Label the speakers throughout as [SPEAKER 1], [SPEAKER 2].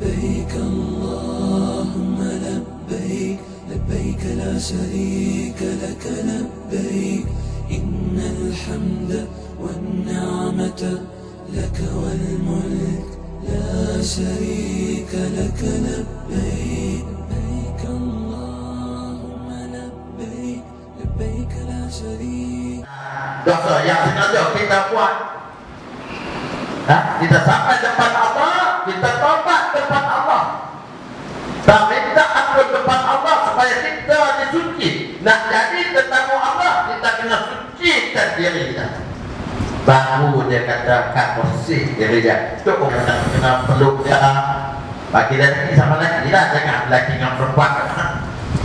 [SPEAKER 1] لبيك اللهم لبيك لبيك لا شريك لك لبيك. إن الحمد والنعمة لك والملك لا شريك لك لبيك. لبيك اللهم لبيك لبيك لا شريك.
[SPEAKER 2] Dosa yang sengaja kita buat ha? kita sampai depan Allah kita minta ampun depan Allah supaya kita disuci nak jadi tetamu Allah kita kena sucikan diri kita. Baru dia katakan bersih diri dia. Itu orang nak kena peluk dia? Bagi lelaki sama lelaki lah jangan lelaki dengan perempuan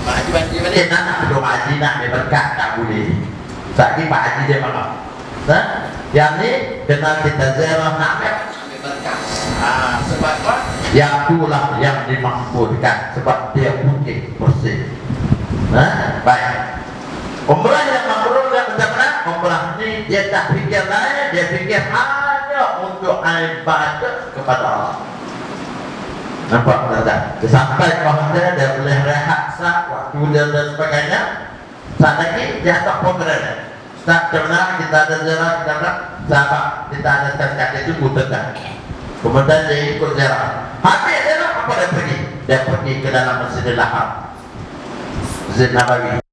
[SPEAKER 2] Pak Haji Banji balik nak nak peluk Haji nak dia berkat tak boleh. Lagi Pak Haji dia marah Nah, yang ni kena kita ziarah nak ambil berkat. Ah, sebab apa? Yang itulah yang dimaksudkan sebab dia putih bersih. Nah, baik. Umrah yang makruh yang macam mana? Umrah ni dia tak fikir lain, dia fikir hanya untuk ibadat kepada Allah. Nampak tak? Dia sampai kepada dia boleh rehat sah waktu dia dan sebagainya. Saat lagi dia tak pemberani. Tak pernah kita ada ziarah kita sahabat kita ada terkat itu butuhkan. Kemudian dia ikut ziarah. Habis ziarah apa dia pergi? Dia pergi ke dalam Masjidil Haram. Masjid Nabawi.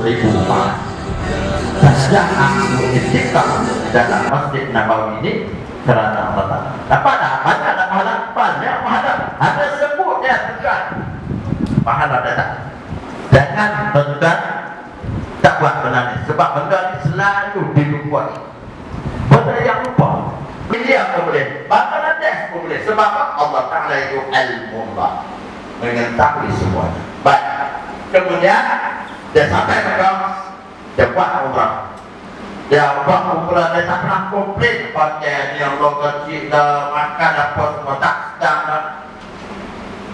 [SPEAKER 2] 2004 Banyak anak beristikam dalam masjid Nabawi ini kerana Allah Ta'ala Dapat tak? Banyak tak pahala? Banyak pahala. Ada sebut dia tegak Pahala dia tak? Jangan benda tak buat benda ni Sebab benda ni selalu dilupuan Benda yang lupa Bila pun boleh? Bapa nanti pun boleh. Sebab Allah Ta'ala itu al-mullah Mengetahui semuanya. Baik. Kemudian dia sampai ke dia buat umrah. Dia buat umrah, dia tak pernah komplain pakai ni lo kecil dah, makan apa semua, tak sedap dah.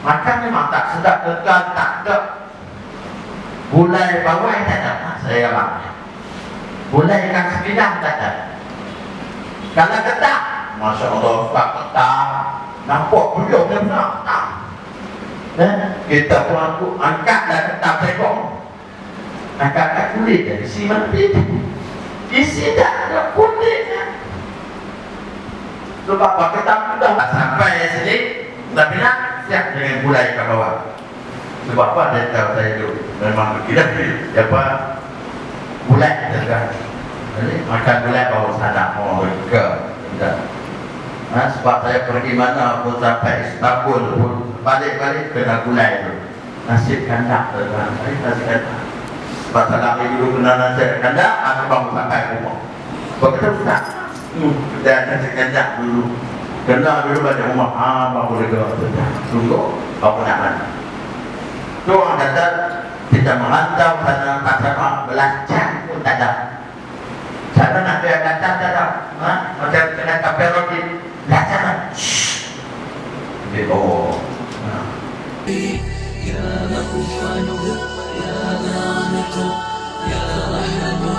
[SPEAKER 2] Makan memang tak sedap, tegal, tak ada. Gulai bawah tak ada, Ha, saya bang. Gulai ikan sepidang tak ada. Kalau ketak, Masya Allah, tak ketak. Nampak beliau dia benar, tak. Eh, kita pun aku angkatlah ketak pekong. Angkat-angkat kulit dia, isi mati. Isi tak ada kulitnya. Sebab apa kita sudah sampai sini, tapi nak siap dengan gulai ke bawah. Sebab apa dia tahu saya itu memang berkira apa gulai juga. Jadi makan gulai baru sadar mau ke. Ha, sebab saya pergi mana pun sampai Istanbul pun balik-balik kena gulai itu. Nasib kandak tuan. Nasib kandak. Sebab tak nak hidup kenalan saya dengan anda, aku bangun sampai rumah. Bagaimana ustaz? Hmm. Saya akan cakap kajak dulu. Kena dulu balik rumah. Haa, bangku lega. Tunggu, bangku nak mana. Tu orang kata, kita menghantar sana pasal sama, belajar pun tak ada. Sana nak biar datang, tak ada. Ha? Macam kena kapal roti. Belajar kan? Shhh. Dia bawa. Ya
[SPEAKER 1] Rahman Rahim. يا نعمة يا رحمة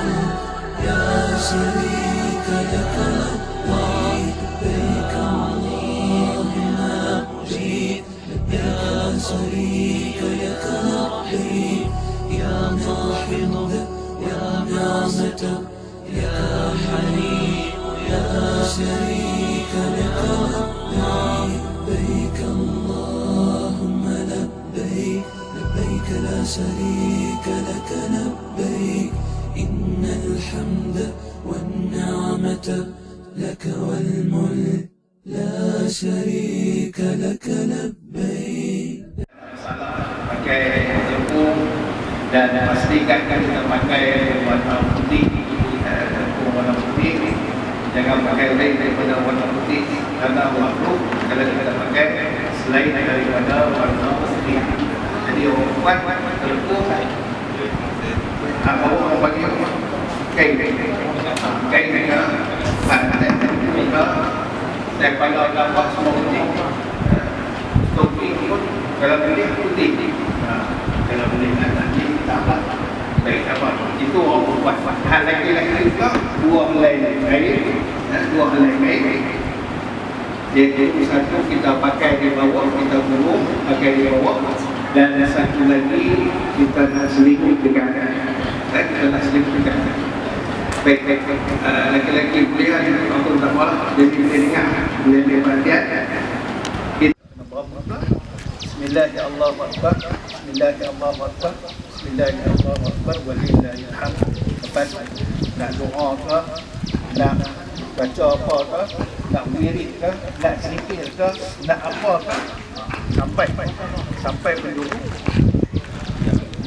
[SPEAKER 1] يا شريك لك لبيك لبيك اللهم يا شريك لك لبيك يا محفظ يا نعمة يا حي شريك لك لبيك اللهم لبيك لا شريك لك لبيك إن الحمد والنعمة لك والملك لا شريك لك لبيك
[SPEAKER 3] pakai tepung dan pastikan kita pakai warna putih eh, tepung warna putih jangan pakai lain daripada warna putih karena makhluk kalau kita pakai selain daripada warna putih jadi orang buat tepung apa orang bagi kain kain dengan pantai juga dan pada gambar semua putih topi pun kalau boleh putih ha, kalau boleh nak nanti tak apa. Baik apa. Itu orang buat. Hal lagi-lagi juga dua helai air ha, dua helai air jadi satu kita pakai di bawah kita burung pakai di bawah dan satu lagi kita nak seliput dekat eh, kita nak seliput dekat baik baik baik. Uh, laki-laki boleh ada apa tak apa jadi boleh dengar. Boleh boleh perhatian. Bismillahirrahmanirrahim. Bismillahirrahmanirrahim. Bismillahirrahmanirrahim. Walillahilhamd. Lepas nak doa ke, nak baca apa ke, nak wirid ke, nak zikir ke, nak apa ke, sampai sampai penjuru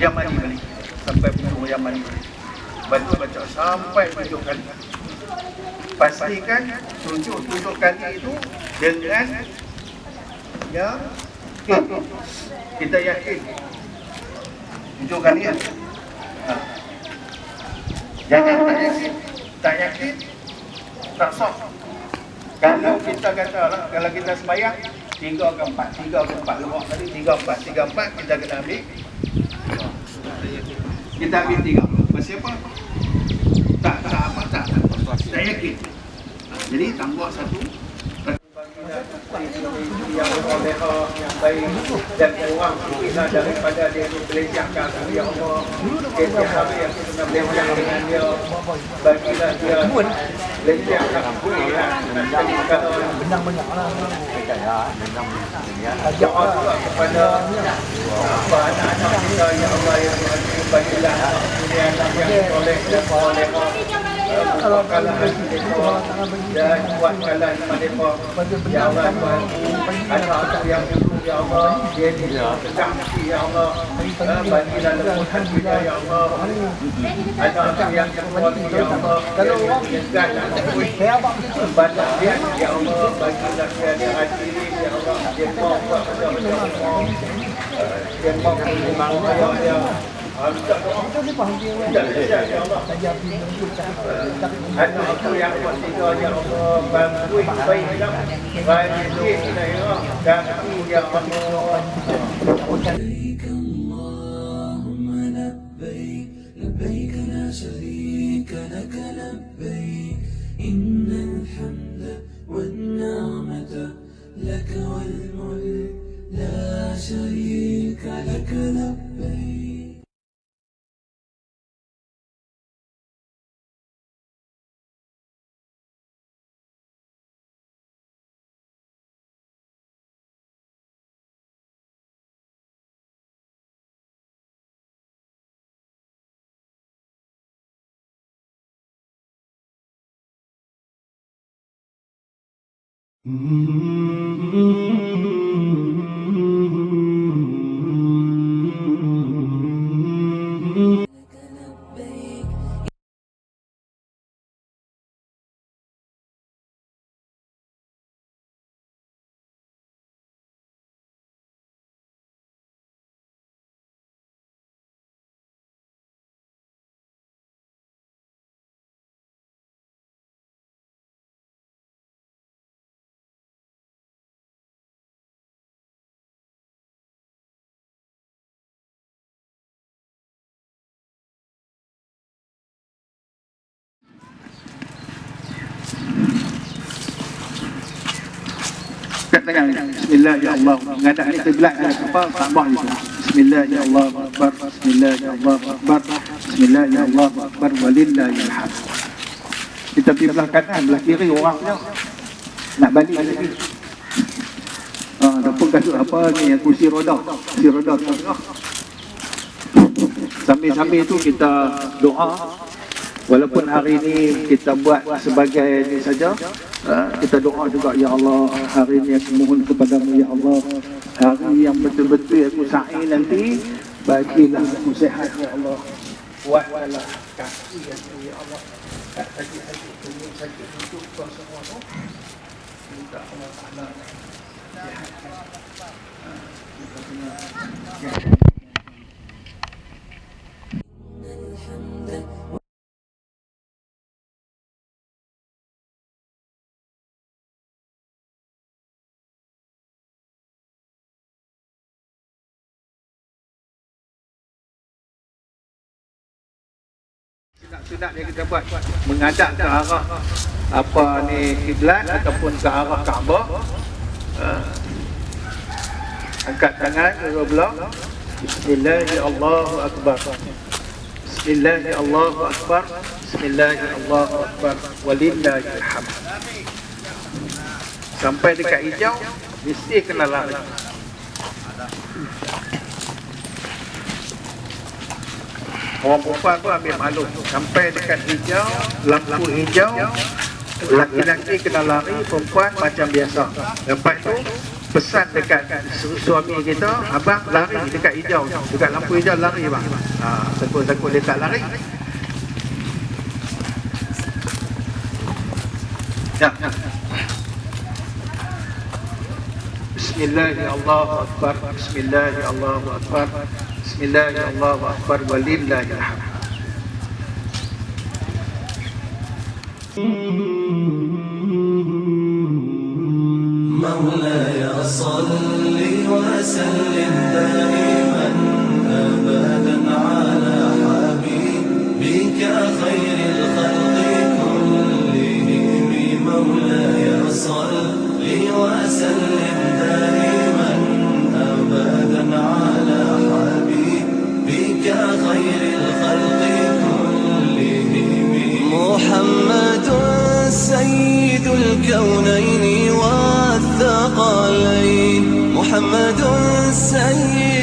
[SPEAKER 3] yang mandi balik. Sampai penjuru yang mandi balik. Baca baca sampai tujuh kali. Pastikan tujuh tujuh kali itu dengan ya yakin. Kita yakin. Tujuh kali ya. Ha. Jangan tak yakin. Tak yakin. Tak sah. Kalau kita kata lah, kalau kita sembahyang, tiga ke empat, tiga ke empat. Lewat tadi, tiga empat, tiga empat, kita kena ambil. Kita ambil tiga. Pasal apa? Tak, tak apa, tak. Tak yakin. Ha, Jadi tambah satu, yang soleha yang baik dan orang kita daripada dia itu belajarkan ya Allah setiap hari yang kita nak belajar dengan dia bagilah dia belajarkan kuliah dan kalau
[SPEAKER 4] benang banyak lah
[SPEAKER 3] doa juga kepada apa anak-anak kita ya Allah yang bagilah kuliah yang soleh dan kalau kalah hati mereka dan kuatkanlah iman mereka ya Allah Tuhan anak yang ya Allah dia di hati ya Allah bagilah lembut hati kita ya Allah anak yang kuat ya Allah kalau orang saya abang banyak dia ya Allah bagilah dia dia hati ya Allah dia mau buat macam-macam dia mau
[SPEAKER 4] kita ni faham dia
[SPEAKER 3] ya, ya Allah.
[SPEAKER 4] Saya pergi menunggu cakap
[SPEAKER 3] Anak aku yang buat tiga ya Allah Bantuin baik hidup Baik sikit ya Allah Dan aku ya
[SPEAKER 1] Mm-hmm.
[SPEAKER 3] Katakan Bismillah ya Allah Ngadak ni tergelak ada kapal Tak buang itu Bismillah ya Allah Akbar Bismillah ya Allah Akbar Bismillah ya Allah Akbar Walillahilhamd. Kita Kita pergi belah kanan, belah kiri orangnya nak balik lagi. Ah, ataupun kasut apa ni yang kursi roda, kursi roda. Sambil-sambil tu kita doa Walaupun hari ni kita buat sebagai ni saja uh, Kita doa juga Ya Allah Hari ni aku mohon kepadamu Ya Allah Hari yang betul-betul aku sa'i nanti Bagilah aku sehat Ya Allah. Buatlah kaki aku Ya Allah. Sakit-sakit tubuh sakit semua tu Minta Allah Ta'ala Sihatkan Ah, Kita sunat-sunat yang kita buat. Menghadap ke arah apa ni kiblat ataupun ke arah Kaabah. Uh, angkat tangan kedua belah. Bismillahirrahmanirrahim. Bismillahirrahmanirrahim. Bismillahirrahmanirrahim. Walillahilhamd. Sampai dekat hijau Mesti kena lari Orang perempuan tu ambil maklum Sampai dekat hijau Lampu hijau Laki-laki kena lari Perempuan macam biasa. Lepas tu Pesan dekat su- suami kita Abang lari dekat hijau. Dekat lampu hijau lari bang. Ha, Takut-takut dia tak lari. Ya, Bismillahirrahmanirrahim. Bismillahirrahmanirrahim
[SPEAKER 5] بسم الله الله أكبر ولله الحمد مولاي صل وسلم الكونين والثقلين. محمد سيد